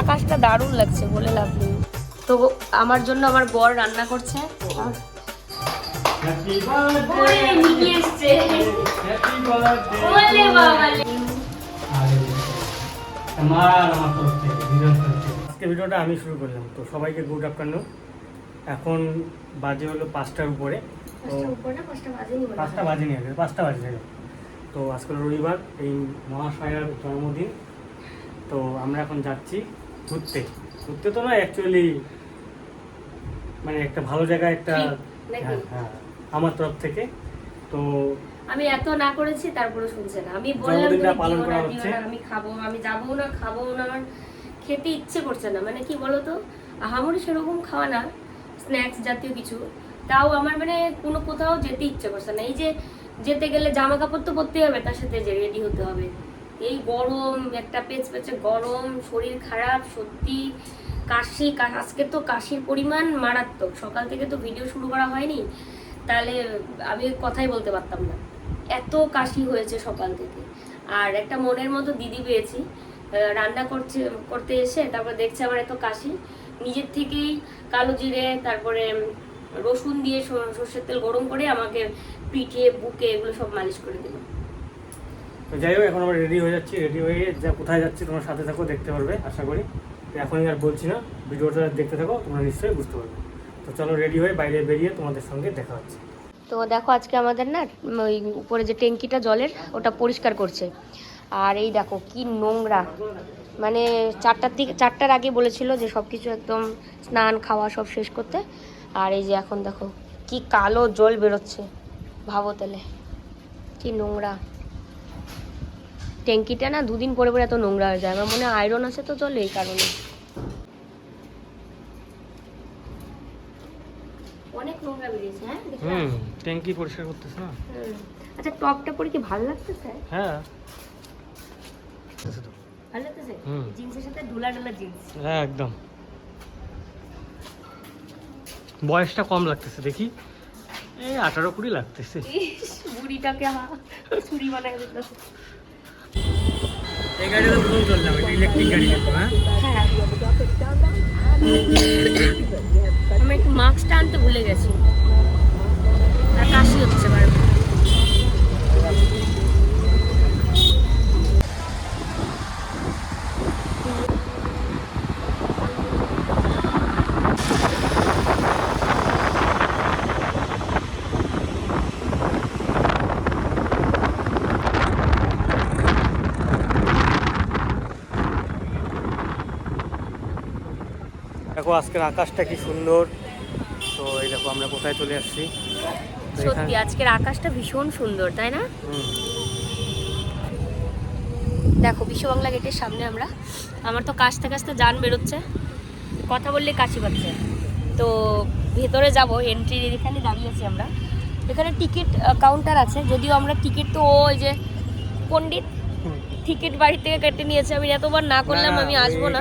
আকাশটা দারুণ লাগছে বলে লাভ নেই তো আমার জন্য আমার বর রান্না করছে। আজকে ভিডিওটা আমি শুরু করলাম তো সবাইকে গুড আফটারনুন এখন বাজে হলো পাঁচটার উপরে পাঁচটা বাজেনি। পাঁচটা বাজে নিয়ে পাঁচটা বাজে তো আজকে রবিবার এই মহাশয়ার জন্মদিন। তো আমরা এখন যাচ্ছি ঘুরতে। ঘুরতে তো না অ্যাকচুয়ালি মানে একটা ভালো জায়গায় একটা হ্যাঁ হ্যাঁ আমার তরফ থেকে। তো আমি এত না করেছি তারপরে শুনছে না। আমি বললাম পালন করা হচ্ছে। আমি খাব আমি যাব না খাব না আমার খেতে ইচ্ছে করছে না। মানে কি বলতো আহামরি সেরকম খাওয়া না স্ন্যাক্স জাতীয় কিছু। তাও আমার মানে কোনো কোথাও যেতে ইচ্ছে করছে না। এই যে যেতে গেলে জামা কাপড় তো পরতেই হবে তার সাথে যে রেডি হতে হবে। এই গরম, একটা পেচ পেচে গরম, শরীর খারাপ, সত্যি কাশি আজকে তো কাশির পরিমাণ মারাত্মক। সকাল থেকে তো ভিডিও শুরু করা হয়নি। তাহলে আমি কথাই বলতে পারতাম না। এত কাশি হয়েছে সকাল থেকে। আর একটা মনের মতো দিদি পেয়েছি। রান্না করছে, করতে এসে তারপর দেখছে আমার এত কাশি। নিজের থেকেই কালো জিরে, তারপরে রসুন দিয়ে সর্ষের তেল গরম করে আমাকে পিঠে, বুকে এগুলো সব মালিশ করে দিল। তো যাই হোক, এখন আমরা রেডি হয়ে যাচ্ছি রেডি হয়ে যা কোথায় যাচ্ছি তোমার সাথে থাকো, দেখতে পারবে, আশা করি। এখনই আর বলছি না, ভিডিওটা দেখতে থাকো, তোমরা নিশ্চয়ই বুঝতে পারবে। তো চলো রেডি হয়ে বাইরে বেরিয়ে তোমাদের সঙ্গে দেখা হচ্ছে। তো দেখো আজকে আমাদের না ওই উপরে যে ট্যাঙ্কিটা জলের, ওটা পরিষ্কার করছে। আর এই দেখো কি নোংরা। মানে চারটার দিকে, চারটার আগে বলেছিল যে সব কিছু একদম স্নান, খাওয়া সব শেষ করতে। আর এই যে এখন দেখো, কি কালো জল বেরোচ্ছে, ভাবো তাহলে। কি নোংরা। ট্যাঙ্কিটা না দুদিন পরে পরে এত নোংরা হয়ে যায়। আমার মনে হয় আয়রন আছে তো জলে এই কারণে। অনেক নোংরা বেরিয়েছে হ্যাঁ? হুম ট্যাঙ্কি পরিষ্কার করতেছ না। হুম। আচ্ছা টপটা পরে কি ভালো লাগতেছে? হ্যাঁ। ভালো লাগতেছে? হুম। জিন্সের সাথে জিন্স। হ্যাঁ একদম। বয়সটা কম লাগতেছে দেখি। এই আঠারো কুড়ি লাগতেছে। বুড়িটাকে হা ছুরি বানায় দিতেছে। হ্যাঁ? আমি একটু মাস্কটা আনতে ভুলে গেছি। আর কাশি হচ্ছে বারবার। দেখো আজকের আকাশটা কি সুন্দর। তো এই দেখো আমরা কোথায় চলে আসছি। সত্যি আজকের আকাশটা ভীষণ সুন্দর তাই না। দেখো বিশ্ববাংলা গেটের সামনে আমরা। আমার তো কাশতে কাশতে যান বেরোচ্ছে। কথা বললে কাশি পাচ্ছে। তো ভেতরে যাব এন্ট্রি এখানে দাঁড়িয়েছি আমরা। এখানে টিকিট কাউন্টার আছে। যদিও আমরা টিকিট তো ওই যে পণ্ডিত। টিকিট বাড়ি থেকে কেটে নিয়েছে। আমি এতবার না করলাম আমি আসব না।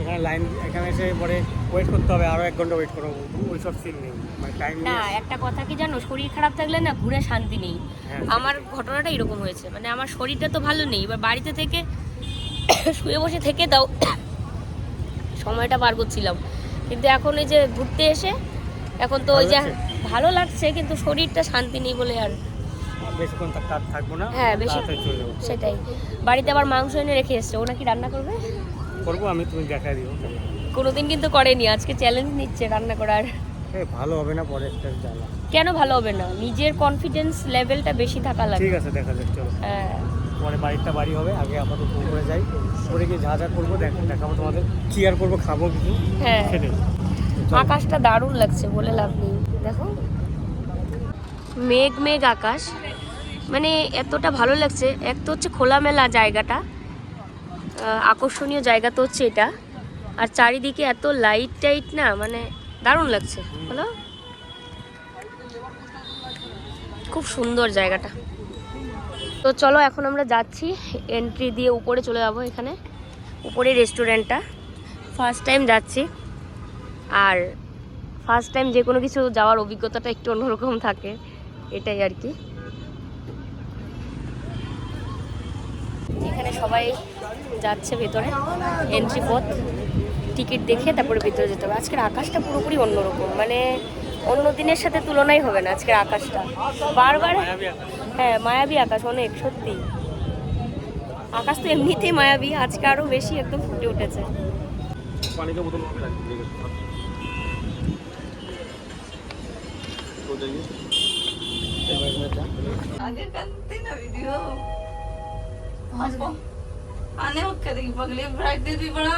এখানে লাইন এখানে এসে পরে ওয়েট করতে হবে আরও এক ঘণ্টা ওয়েট করব ওই সব সিন নেই। মানে টাইম না একটা কথা কি জানো? শরীর খারাপ থাকলে না ঘুরে শান্তি নেই। হ্যাঁ আমার ঘটনাটা এরকম হয়েছে। মানে আমার শরীরটা তো ভালো নেই। এবার বাড়িতে থেকে শুয়ে বসে থেকে দাও সময়টা পার করছিলাম। কিন্তু এখন এই যে ঘুরতে এসে এখন তো ওই যে ভালো লাগছে? কিন্তু শরীরটা শান্তি নেই বলে আর বেশিক্ষণ থাকব না হ্যাঁ, বেশি- সেটাই। বাড়িতে আবার মাংস এনে রেখে এসছে। ও নাকি রান্না করবে? করব আমি তুমি দেখা দিও। কোনোদিন কিন্তু করেনি আজকে চ্যালেঞ্জ নিচ্ছে রান্না করার। ভালো হবে না পরে একটা জ্বালা। কেন ভালো হবে না? নিজের কনফিডেন্স লেভেলটা বেশি থাকা লাগে ঠিক আছে দেখা যাক চলো। হ্যাঁ। পরে বাড়িটা বাড়ি হবে আগে আপাতত করে যাই। করে গিয়ে যা যা করব দেখ দেখাবো তোমাদের কি আর করব খাব কিছু হ্যাঁ। আকাশটা দারুণ লাগছে বলে লাভ নেই। দেখো। মেঘ মেঘ আকাশ। মানে এতটা ভালো লাগছে। এক তো হচ্ছে খোলামেলা জায়গাটা। আকর্ষণীয় জায়গা তো হচ্ছে এটা। আর চারিদিকে এত লাইট টাইট না মানে দারুণ লাগছে, বলো? খুব সুন্দর জায়গাটা। তো চলো এখন আমরা যাচ্ছি এন্ট্রি দিয়ে উপরে চলে যাব এখানে, উপরে রেস্টুরেন্টটা ফার্স্ট টাইম যাচ্ছি, আর ফার্স্ট টাইম যে কোনো কিছু যাওয়ার অভিজ্ঞতাটা একটু অন্যরকম থাকে, এটাই আর কি। এখানে সবাই যাচ্ছে ভেতরে এন্ট্রি পথ। টিকিট দেখে তারপরে ভিতরে যেতে হবে আজকের আকাশটা পুরোপুরি অন্যরকম মানে অন্য দিনের সাথে তুলনাই হবে না আজকের আকাশটা বারবার হ্যাঁ মায়াবী আকাশ অনেক সত্যি আকাশ তো এমনিতেই মায়াবী আজকে আরো বেশি একদম ফুটে উঠেছে पानी का बोतल वहाँ पे रख दीजिएगा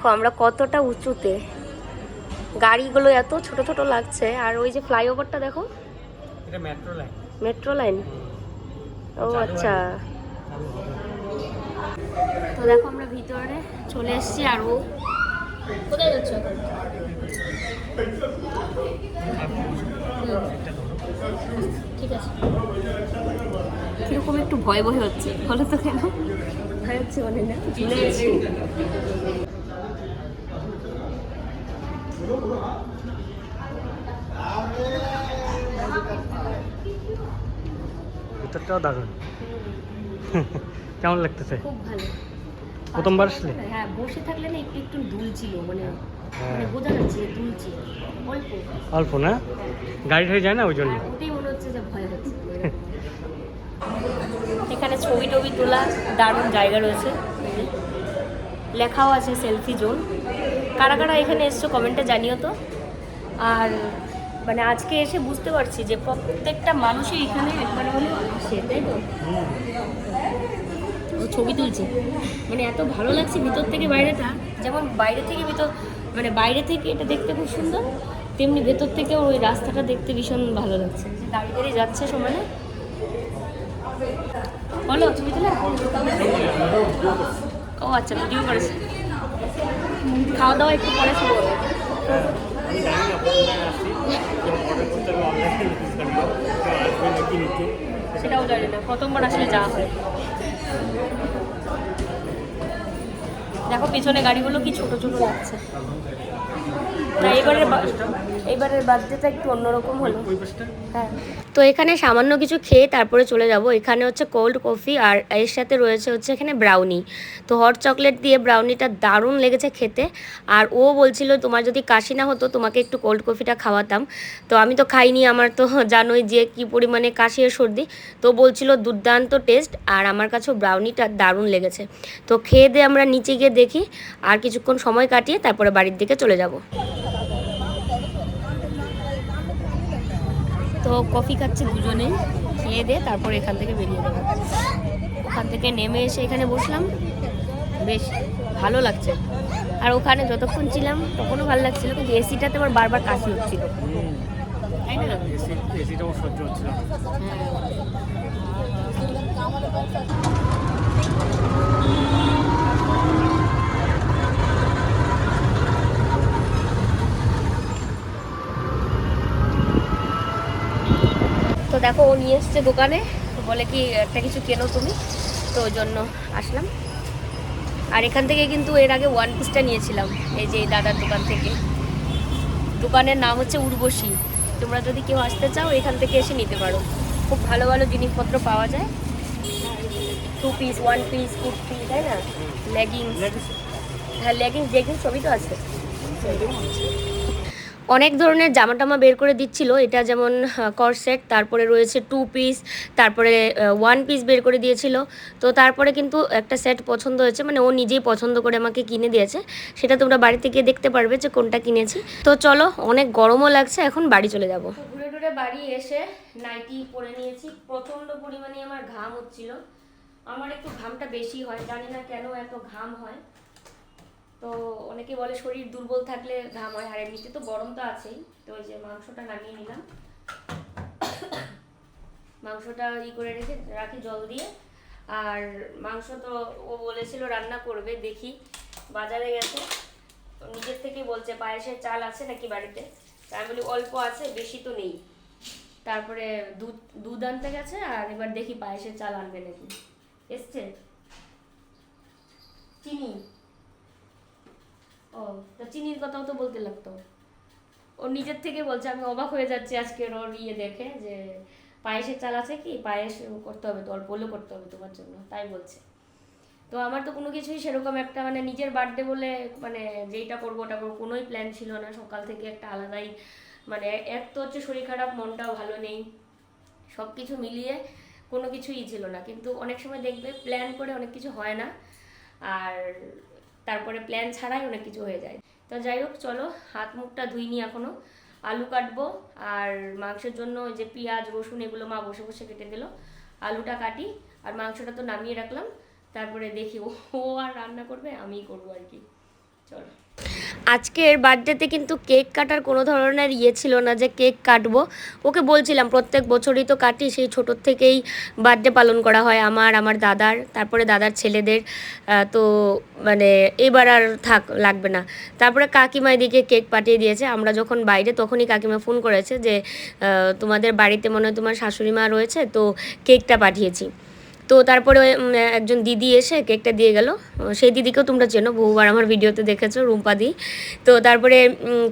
দেখো আমরা কতটা উঁচুতে। গাড়িগুলো এত ছোট ছোট লাগছে আর ওই যে ফ্লাইওভারটা দেখো। এটা মেট্রো লাইন মেট্রো লাইন ও আচ্ছা। তো দেখো আমরা ভিতরে চলে এসেছি আর ও কোথায় যাচ্ছ? ঠিক আছে। কীরকম একটু ভয় ভয় হচ্ছে বলো তো কেন? ভয় হচ্ছে মানে না চলে এসেছি ভিতরটাও দারুণ। কেমন লাগতেছে? খুব ভালো। প্রথমবার আসলে হ্যাঁ বসে থাকলে না একটু একটু দুলছিল মানে হ্যাঁ। মানে বোঝা যাচ্ছে দুলছিল অল্প। অল্প না? গাড়ি হয়ে যায় না ওই জন্য? ওটাই মনে হচ্ছে যে ভয় হচ্ছে। এখানে ছবি টবি তোলা দারুণ জায়গা রয়েছে। লেখাও আছে সেলফি জোন। কারা কারা এখানে এসছো কমেন্টে জানিও তো। আর মানে আজকে এসে বুঝতে পারছি যে প্রত্যেকটা মানুষই এখানে একবার হলেও আসে তাই তো? ও ছবি তুলছে। মানে এত ভালো লাগছে ভিতর থেকে বাইরেটা। যেমন বাইরে থেকে ভিতর মানে বাইরে থেকে এটা দেখতে খুব সুন্দর, তেমনি ভেতর থেকেও ওই রাস্তাটা দেখতে ভীষণ ভালো লাগছে। দাঁড়িয়ে যাচ্ছে সমানে। বলো, ছবি তুলে। ও আচ্ছা ভিডিও করেছে। খাওয়া দাওয়া একটু পরে শুরু সেটাও জানি না আসলে যাওয়া হয়। দেখো, পিছনে গাড়িগুলো কি ছোট ছোট লাগছে। না এবারের এবারের বার্থডেটা একটু অন্যরকম হলো। হ্যাঁ। তো এখানে সামান্য কিছু খেয়ে তারপরে চলে যাব। এখানে হচ্ছে কোল্ড কফি আর এর সাথে রয়েছে হচ্ছে এখানে ব্রাউনি তো হট চকলেট দিয়ে ব্রাউনিটা দারুণ লেগেছে খেতে। আর ও বলছিল তোমার যদি কাশি না হতো তোমাকে একটু কোল্ড কফিটা খাওয়াতাম। তো আমি তো খাইনি আমার তো জানোই যে কি পরিমাণে কাশি আর সর্দি। তো বলছিল দুর্দান্ত টেস্ট আর আমার কাছেও ব্রাউনিটা দারুণ লেগেছে। তো খেয়ে দিয়ে আমরা নিচে গিয়ে দেখি আর কিছুক্ষণ সময় কাটিয়ে তারপরে বাড়ির দিকে চলে যাব। তো কফি খাচ্ছে দুজনে খেয়ে দিয়ে তারপর এখান থেকে বেরিয়ে যাব ওখান থেকে নেমে এসে এখানে বসলাম। বেশ ভালো লাগছে। আর ওখানে যতক্ষণ ছিলাম তখনও ভালো লাগছিল কিন্তু এসিটাতে আমার বারবার কাশি হচ্ছিল। তাই না? এসি এসিটাও সহ্য হচ্ছিল না। তো দেখো ও নিয়ে এসছে দোকানে। বলে কি একটা কিছু কেনো তুমি? তো ওই জন্য আসলাম। আর এখান থেকে কিন্তু এর আগে ওয়ান পিসটা নিয়েছিলাম এই যে এই দাদার দোকান থেকে। দোকানের নাম হচ্ছে উর্বশী। তোমরা যদি কেউ আসতে চাও এখান থেকে এসে নিতে পারো। খুব ভালো ভালো জিনিসপত্র পাওয়া যায়। Two piece one piece kurti তাই না? লেগিংস হ্যাঁ লেগিংস জেগিংস সবই তো আছে। অনেক ধরনের জামা টামা বের করে দিচ্ছিল। এটা যেমন করসেট তারপরে রয়েছে টু পিস তারপরে ওয়ান পিস বের করে দিয়েছিল। তো তারপরে কিন্তু একটা সেট পছন্দ হয়েছে মানে ও নিজেই পছন্দ করে আমাকে কিনে দিয়েছে। সেটা তোমরা বাড়িতে গিয়ে দেখতে পারবে যে কোনটা কিনেছি। তো চলো, অনেক গরমও লাগছে, এখন বাড়ি চলে যাব। ঘুরে ঘুরে বাড়ি এসে নাইটি পরে নিয়েছি। প্রচণ্ড পরিমাণে আমার ঘাম হচ্ছিল। আমার একটু ঘামটা বেশি হয়, জানি না কেন এত ঘাম হয়। তো অনেকে বলে শরীর দুর্বল থাকলে ঘাম হয়, আর এমনিতে তো গরম তো আছেই। তো ওই যে মাংসটা নামিয়ে নিলাম। মাংসটা ই করে রেখে রাখি জল দিয়ে। আর মাংস তো ও বলেছিল রান্না করবে, দেখি। বাজারে গেছে। নিজের থেকে বলছে, পায়েসের চাল আছে নাকি বাড়িতে? তা আমি বলি, অল্প আছে, বেশি তো নেই। তারপরে দুধ দুধ আনতে গেছে, আর এবার দেখি পায়েসের চাল আনবে নাকি। এসছে? চিনি? ও, তা চিনির কথাও তো বলতে লাগতো। ও নিজের থেকে বলছে, আমি অবাক হয়ে যাচ্ছি আজকে ওর ইয়ে দেখে যে পায়েসের চাল আছে কি? পায়েস করতে হবে তো, অল্প হলেও করতে হবে তোমার জন্য, তাই বলছে। তো আমার তো কোনো কিছুই সেরকম একটা মানে নিজের বার্থডে বলে মানে যেইটা করব ওটা করব, কোনোই প্ল্যান ছিল না। সকাল থেকে একটা আলাদাই মানে এক তো হচ্ছে শরীর খারাপ, মনটাও ভালো নেই। সব কিছু মিলিয়ে কোনো কিছুই ছিল না। কিন্তু অনেক সময় দেখবে প্ল্যান করে অনেক কিছু হয় না। আর তারপরে প্ল্যান ছাড়াই অনেক কিছু হয়ে যায়। তো যাই হোক, চলো, হাত মুখটা ধুইনি এখনও আলু কাটবো, আর মাংসের জন্য ওই যে পেঁয়াজ, রসুন এগুলো মা বসে বসে কেটে দিল। আলুটা কাটি, আর মাংসটা তো নামিয়ে রাখলাম। তারপরে দেখি ও আর রান্না করবে, আমিই করব আর কি। চলো। আজকের বার্থডেতে কিন্তু কেক কাটার কোনো ধরনের ইয়ে ছিল না যে কেক কাটবো। ওকে বলছিলাম, প্রত্যেক বছরই তো কাটি, সেই ছোটোর থেকেই বার্থডে পালন করা হয় আমার আমার দাদার, তারপরে দাদার ছেলেদের। তো মানে এবার আর থাক, লাগবে না। তারপরে কাকিমা এদিকে কেক পাঠিয়ে দিয়েছে। আমরা যখন বাইরে, তখনই কাকিমা ফোন করেছে যে তোমাদের বাড়িতে মনে হয় তোমার শাশুড়ি মা রয়েছে, তো কেকটা পাঠিয়েছি। তো তারপরে একজন দিদি এসে কেকটা দিয়ে গেল। সেই দিদিকেও তোমরা চেনো, বহুবার আমার ভিডিওতে দেখেছ, রুম্পা দি। তো তারপরে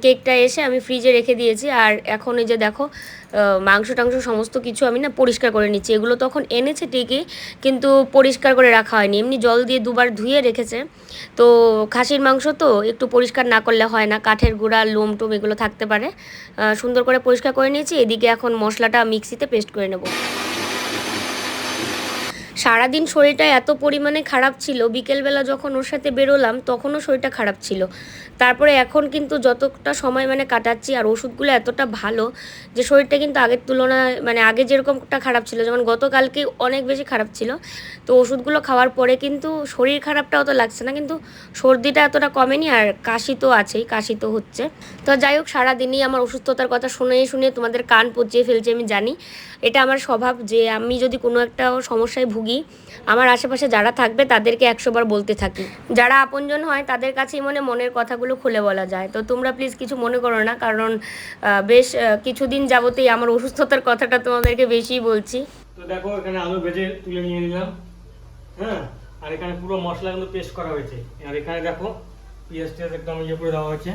কেকটা এসে আমি ফ্রিজে রেখে দিয়েছি আর এখন এই যে দেখো মাংস টাংস সমস্ত কিছু আমি না পরিষ্কার করে নিচ্ছি। এগুলো তখন এনেছে ঠিকই, কিন্তু পরিষ্কার করে রাখা হয়নি। এমনি জল দিয়ে দুবার ধুয়ে রেখেছে। তো খাসির মাংস তো একটু পরিষ্কার না করলে হয় না, কাঠের গুঁড়া, লোম টোম এগুলো থাকতে পারে। সুন্দর করে পরিষ্কার করে নিয়েছি, এদিকে এখন মশলাটা মিক্সিতে পেস্ট করে নেব। সারাদিন শরীরটা এত পরিমাণে খারাপ ছিল, বিকেলবেলা যখন ওর সাথে বেরোলাম তখনও শরীরটা খারাপ ছিল। তারপরে এখন কিন্তু যতটা সময় মানে কাটাচ্ছি আর ওষুধগুলো এতটা ভালো যে শরীরটা কিন্তু আগের তুলনায় মানে আগে যেরকমটা খারাপ ছিল, যেমন গতকালকে অনেক বেশি খারাপ ছিল। তো ওষুধগুলো খাওয়ার পরে কিন্তু শরীর খারাপটা অত লাগছে না, কিন্তু সর্দিটা এতটা কমেনি আর কাশি তো আছেই, কাশি তো হচ্ছে। তো যাই হোক, সারাদিনই আমার অসুস্থতার কথা শুনে শুনে তোমাদের কান পচিয়ে ফেলছে আমি জানি। এটা আমার স্বভাব যে আমি যদি কোনো একটা সমস্যায় ভুগি আমার আশেপাশে যারা থাকবে তাদেরকে একশোবার বলতে থাকি। যারা আপনজন হয় তাদের কাছেই মনে মনের কথাগুলো খুলে বলা যায়। তো তোমরা প্লিজ কিছু মনে করো না কারণ বেশ কিছুদিন যাবতেই আমার অসুস্থতার কথাটা তোমাদেরকে বেশিই বলছি। তো দেখো এখানে আলু ভেজে তুলে নিয়ে নিলাম। হ্যাঁ? আর এখানে পুরো মশলা কিন্তু পেস্ট করা হয়েছে। আর এখানে দেখো পেঁয়াজ টিয়াজ একদম ইয়ে করে দেওয়া হয়েছে।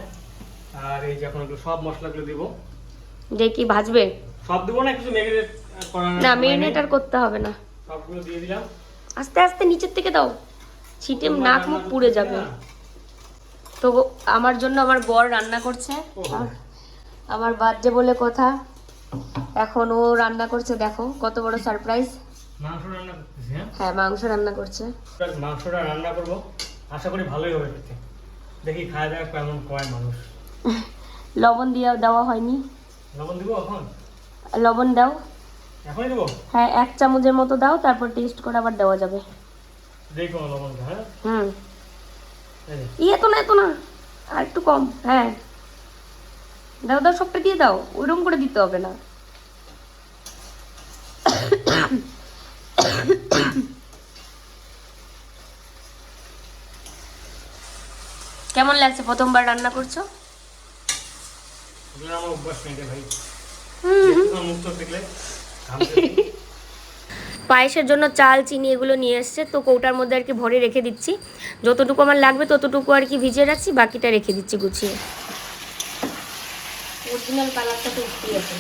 আর এই যে এখন এগুলো সব মশলাগুলো দিব। যে কি ভাজবে? সব দেবো না কিছু মেরিনেট করা না মেরিনেট আর করতে হবে না। সবগুলো দিয়ে দিলাম। আস্তে আস্তে নিচের থেকে দাও। ছিটে নাক মুখ পুড়ে যাবে। তো আমার জন্য আমার বর রান্না করছে। আমার বার্থডে বলে কথা। এখন ও রান্না করছে দেখো কত বড় সারপ্রাইজ মাংস রান্না করতেছি হ্যাঁ? হ্যাঁ মাংস রান্না করছে। মাংসটা রান্না করব। আশা করি ভালোই হবে খেতে। দেখি খাওয়া দাওয়া কেমন কয় মানুষ। লবণ দিয়ে দেওয়া হয়নি। লবণ দিব এখন? লবণ দাও। এখনই দেবো? হ্যাঁ এক চামচের মতো দাও তারপর টেস্ট করে আবার দেওয়া যাবে। দেখো লবণটা হ্যাঁ? হুম। ইয়ে তো না এত না। আর একটু কম হ্যাঁ। দাও দাও সবটা দিয়ে দাও। ওইরকম করে দিতে হবে না। কেমন লাগছে প্রথমবার রান্না করছ? আমার অভ্যাস নেই ভাই। হুম তোমার পায়েসের জন্য চাল, চিনি এগুলো নিয়ে এসছে। তো কৌটার মধ্যে আর কি ভরে রেখে দিচ্ছি। যতটুকু আমার লাগবে ততটুকু আর কি ভিজিয়ে রাখছি, বাকিটা রেখে দিচ্ছি গুছিয়ে। অরিজিনাল কালারটা তো উঠতেই আছে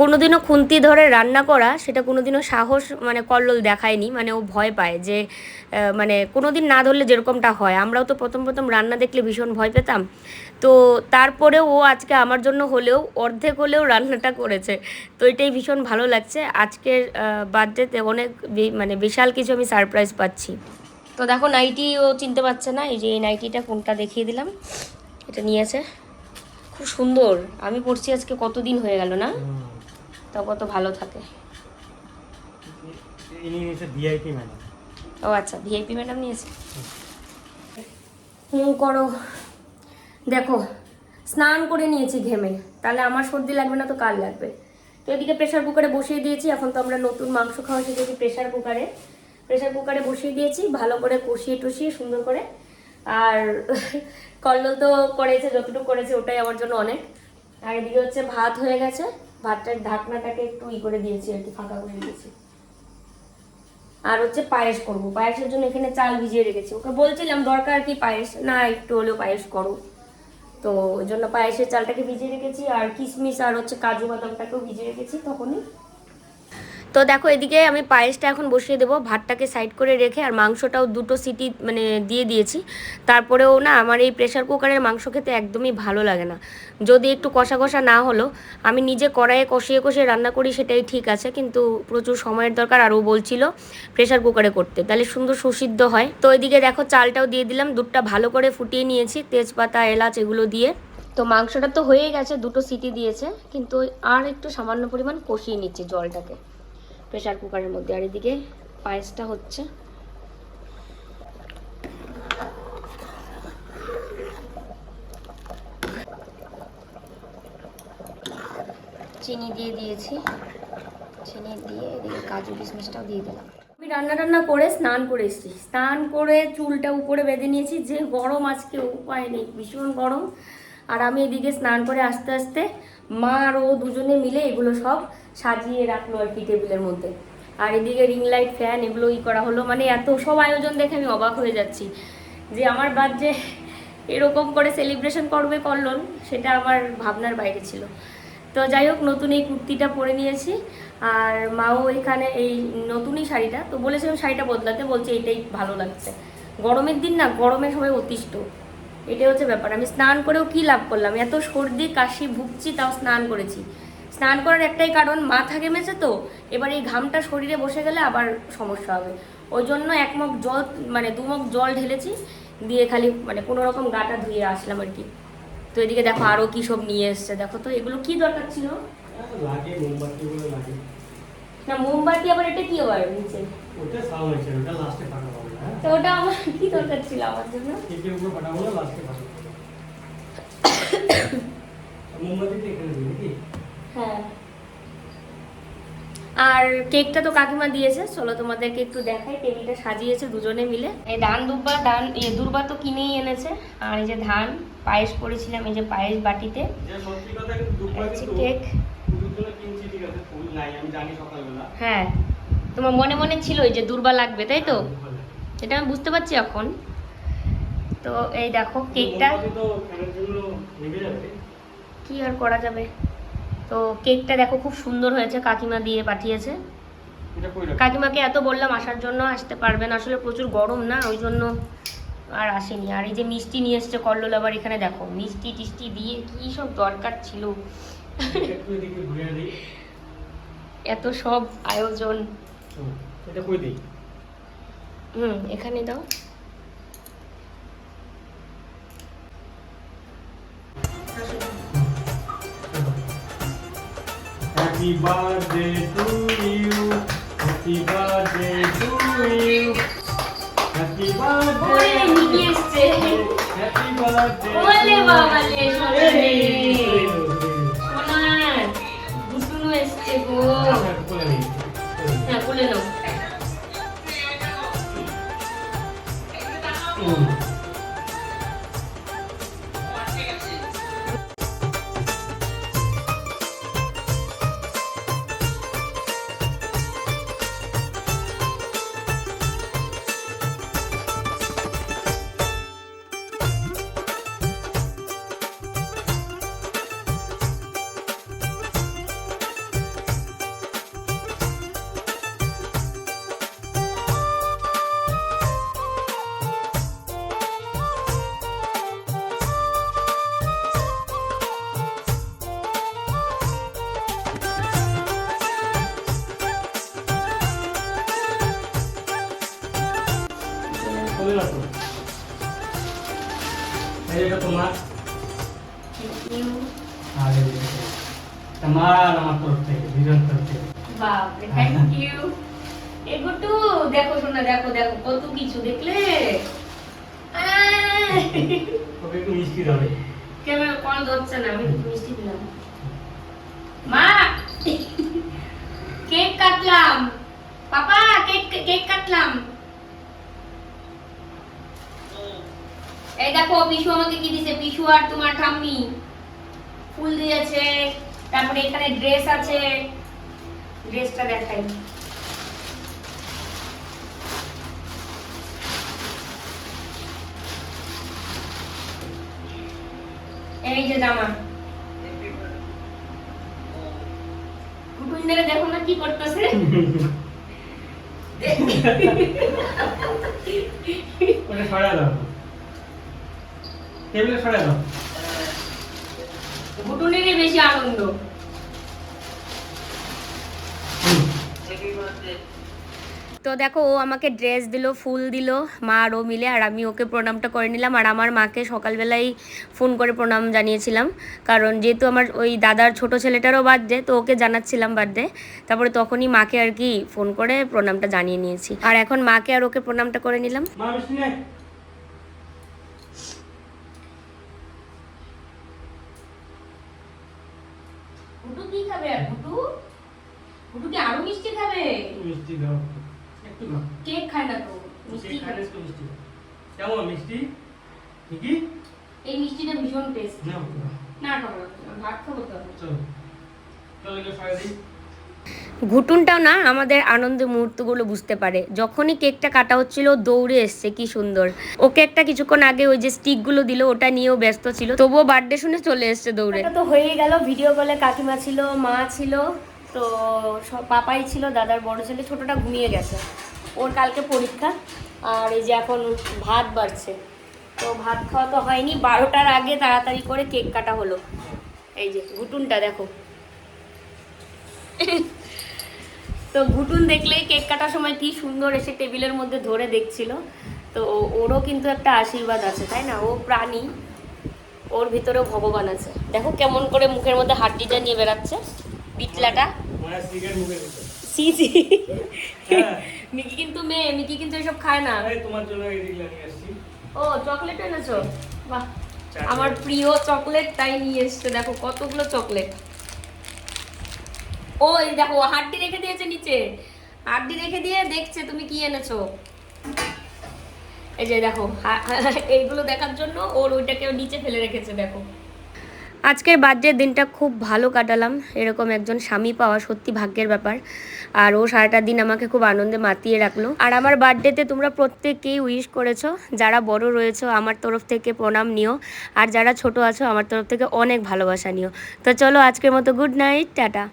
কোনোদিনও খুন্তি ধরে রান্না করা, সেটা কোনোদিনও সাহস মানে কল্লোল দেখায়নি মানে ও ভয় পায় যে মানে কোনোদিন না ধরলে যেরকমটা হয়। আমরাও তো প্রথম প্রথম রান্না দেখলে ভীষণ ভয় পেতাম। তো তারপরেও ও আজকে আমার জন্য হলেও, অর্ধেক হলেও রান্নাটা করেছে। তো এটাই ভীষণ ভালো লাগছে। আজকের বার্থডেতে অনেক মানে বিশাল কিছু আমি সারপ্রাইজ পাচ্ছি। তো দেখো, নাইটি ও চিনতে পারছে না, এই যে এই নাইটিটা কোনটা দেখিয়ে দিলাম। এটা নিয়েছে খুব সুন্দর। আমি পড়ছি আজকে, কতদিন হয়ে গেল না। তা কত ভালো থাকে। ইনি নিচে ভিআইপি ম্যাডাম। ও আচ্ছা ভিআইপি ম্যাডাম নিয়েছে? হুম করো। দেখো স্নান করে নিয়েছি ঘেমে। তাহলে আমার সর্দি লাগবে না তো কাল লাগবে? তো এদিকে প্রেশার কুকারে বসিয়ে দিয়েছি। এখন তো আমরা নতুন মাংস খাওয়া শিখেছি প্রেশার কুকারে প্রেশার কুকারে বসিয়ে দিয়েছি ভালো করে কষিয়ে টষিয়ে সুন্দর করে। আর কল্লোল তো করেছে যতটুকু করেছে ওটাই আমার জন্য অনেক। আর এদিকে হচ্ছে ভাত হয়ে গেছে। ভাতটার ঢাকনাটাকে একটু ই করে দিয়েছি আর কি ফাঁকা করে দিয়েছি। আর হচ্ছে পায়েস করব। পায়েসের জন্য এখানে চাল ভিজিয়ে রেখেছি। ওকে বলছিলাম, দরকার কি পায়েস? না, একটু হলেও পায়েস করো। তো ওই জন্য পায়েসের চালটাকে ভিজিয়ে রেখেছি। আর কিশমিশ আর হচ্ছে কাজু বাদামটাকেও ভিজিয়ে রেখেছি তখনই। তো দেখো, এদিকে আমি পায়েসটা এখন বসিয়ে দেবো। ভাতটাকে সাইড করে রেখে আর মাংসটাও দুটো সিটি মানে দিয়ে দিয়েছি। তারপরেও না, আমার এই প্রেশার কুকারের মাংস খেতে একদমই ভালো লাগে না। যদি একটু কষা কষা না হলো, আমি নিজে কড়াইয়ে কষিয়ে কষিয়ে রান্না করি সেটাই ঠিক আছে, কিন্তু প্রচুর সময়ের দরকার আরও বলছিল প্রেশার কুকারে করতে। তাহলে সুন্দর সুসিদ্ধ হয়। তো এদিকে দেখো, চালটাও দিয়ে দিলাম, দুধটা ভালো করে ফুটিয়ে নিয়েছি, তেজপাতা, এলাচ এগুলো দিয়ে। তো মাংসটা তো হয়ে গেছে, দুটো সিটি দিয়েছে, কিন্তু আর একটু সামান্য পরিমাণ কষিয়ে নিচ্ছি জলটাকে। প্রেশার কুকারের মধ্যে। আর এদিকে পায়েসটা হচ্ছে। চিনি দিয়ে দিয়েছি। চিনি দিয়ে এদিকে কাজু কিশমিশটাও দিয়ে দিলাম। আমি রান্না টান্না করে স্নান করে এসেছি। স্নান করে চুলটা উপরে বেঁধে নিয়েছি। যে গরম আজকে উপায় নেই, ভীষণ গরম। আর আমি এদিকে স্নান করে আস্তে আস্তে মা আর ও দুজনে মিলে এগুলো সব সাজিয়ে রাখল আর কি টেবিলের মধ্যে। আর এদিকে রিং লাইট ফ্যান এগুলো ই করা হলো। মানে এত সব আয়োজন দেখে আমি অবাক হয়ে যাচ্ছি যে আমার বাদ যে এরকম করে সেলিব্রেশন করবে করলন সেটা আমার ভাবনার বাইরে ছিল। তো যাই হোক, নতুন এই কুর্তিটা পরে নিয়েছি। আর মাও এখানে এই নতুনই শাড়িটা, তো বলেছিলাম শাড়িটা বদলাতে, বলছে এটাই ভালো লাগছে। গরমের দিন না, গরমে সবাই অতিষ্ঠ। এটাই হচ্ছে ব্যাপার। আমি স্নান করেও কি লাভ করলাম? এত সর্দি, কাশি, ভুগছি, তাও স্নান করেছি। স্নান করার একটাই কারণ, মাথা ঘেমেছে তো, এবার এই ঘামটা শরীরে বসে গেলে আবার সমস্যা হবে। ওই জন্য এক মগ জল মানে দু মগ জল ঢেলেছি, দিয়ে খালি মানে কোনো রকম গাটা ধুয়ে আসলাম আর কি। তো এদিকে দেখো আরও কি সব নিয়ে এসছে। দেখো তো, এগুলো কি দরকার ছিল? লাগে লাগে। না মোমবাতি আবার এটা কি আবার নিচে? ওটা সাউন্ড হয়েছে ওটা লাস্টে ফাটা হবে হ্যাঁ? তো ওটা আমার কি দরকার ছিল আমার জন্য? কেকের উপর ফাটা হলে লাস্টে ফাটা হবে মোমবাতিটা এখানে দিবি নাকি? হ্যাঁ। আর কেকটা তো কাকিমা দিয়েছে চলো তোমাদেরকে একটু দেখাই টেবিলটা সাজিয়েছে দুজনে মিলে। এই ধান দুব্বা ধান ইয়ে দুর্বা তো কিনেই এনেছে আর এই যে ধান পায়েস করেছিলাম এই যে পায়েস বাটিতে। কেক। হ্যাঁ তোমার মনে মনে ছিল যে দুর্বা লাগবে তাই তো? এটা আমি বুঝতে পারছি এখন। তো এই দেখো কেকটা কি আর করা যাবে? তো কেকটা দেখো খুব সুন্দর হয়েছে কাকিমা দিয়ে পাঠিয়েছে। কাকিমাকে এত বললাম আসার জন্য আসতে পারবেন আসলে প্রচুর গরম না ওই জন্য আর আসেনি। আর এই যে মিষ্টি নিয়ে এসছে কল্লোল আবার এখানে দেখো মিষ্টি টিষ্টি দিয়ে কি সব দরকার ছিল। এত সব আয়োজন হুম, এটা কই দিই হুম এখানে দাও Happy birthday to you. Happy birthday to you. Happy birthday. নিয়ে এসছে Happy birthday. ওলে বাবা থেকে বাপরে থ্যাংক ইউ এগুটু দেখো শোনা দেখো দেখো কত কিছু দেখলে! ওকে একটু মিষ্টি ক্যামেরা কল ধরছে না আমি মিষ্টি দিলাম মা কাটলাম পাপা কেক কেক কাটলাম এই দেখো পিশু আমাকে কি দিছে? পিশু আর তোমার ঠাম্মি। ফুল দিয়েছে, তারপরে এখানে ড্রেস আছে। ড্রেসটা দেখাই। এই যে জামা। দেখো না কি করতেছে? সরা দাও টেবিলে সরা দাও ঘুটুনেরই বেশি আনন্দ। তো দেখো ও আমাকে ড্রেস দিল ফুল দিল মা আর ও মিলে আর আমি ওকে প্রণামটা করে নিলাম আর আমার মাকে সকালবেলাই ফোন করে প্রণাম জানিয়েছিলাম। কারণ যেহেতু আমার ওই দাদার ছোট ছেলেটারও বার্থডে তো ওকে জানাচ্ছিলাম বার্থডে তারপরে তখনই মাকে আর কি ফোন করে প্রণামটা জানিয়ে নিয়েছি। আর এখন মাকে আর ওকে প্রণামটা করে নিলাম মা মিষ্টি নে ঘুটু কি খাবে? আর ঘুটু ঘুটু কি আরও মিষ্টি খাবে? মিষ্টি দাও একটু দাও কেক খায় না তো মিষ্টি খালে একটু মিষ্টি কেমন মিষ্টি? ঠিকই? এই মিষ্টিটা ভীষণ টেস্ট না না। খাব ভাত খাব তো। চলো। সরা দিই ঘুটুনটাও না আমাদের আনন্দের মুহূর্তগুলো বুঝতে পারে। যখনই কেকটা কাটা হচ্ছিল দৌড়ে এসছে, কি সুন্দর। ওকে একটা কিছুক্ষণ আগে ওই যে স্টিকগুলো দিল, ওটা নিয়েও ব্যস্ত ছিল। তবুও বার্থডে শুনে চলে এসছে দৌড়ে। তো হয়ে গেল, ভিডিও কলে কাকিমা ছিল, মা ছিল, তো পাপাই ছিল, দাদার বড় ছেলে, ছোটটা ঘুমিয়ে গেছে। ওর কালকে পরীক্ষা, আর এই যে এখন ভাত বাড়ছে। তো ভাত খাওয়া তো হয়নি, বারোটার আগে তাড়াতাড়ি করে কেক কাটা হলো। এই যে, ঘুটুনটা দেখো। তো ঘুটুন দেখলেই কেক কাটার সময় কি সুন্দর এসে টেবিলের মধ্যে ধরে দেখছিল। তো ওরও কিন্তু একটা আশীর্বাদ আছে তাই না? ও প্রাণী ওর ভিতরেও ভগবান আছে। দেখো কেমন করে মুখের মধ্যে হাড্ডিটা নিয়ে বেরাচ্ছে পিটলাটা। C C. মিকি কিন্তু মেয়ে মিকি কিন্তু এসব খায় না। তোমার জন্য ও চকলেট এনেছো? বাহ। আমার প্রিয় চকলেট তাই নিয়ে এসছে। দেখো কতগুলো চকলেট। ও এই দেখো হাড্ডি রেখে দিয়েছে নিচে। হাড্ডি রেখে দিয়ে দেখছে তুমি কি এনেছো। এই যে দেখো এইগুলো দেখার জন্য ওর ওইটাকে নিচে ফেলে রেখেছে, দেখো। আজকের বার্থডে দিনটা খুব ভালো কাটালাম, এরকম একজন স্বামী পাওয়া সত্যি ভাগ্যের ব্যাপার। আর ও সারাটা দিন আমাকে খুব আনন্দে মাতিয়ে রাখল। আর আমার বার্থডেতে তোমরা প্রত্যেকেই উইশ করেছ, যারা বড় রয়েছো আমার তরফ থেকে প্রণাম নিও, আর যারা ছোট আছো আমার তরফ থেকে অনেক ভালোবাসা নিও। তো চলো আজকের মতো গুড নাইট, টাটা।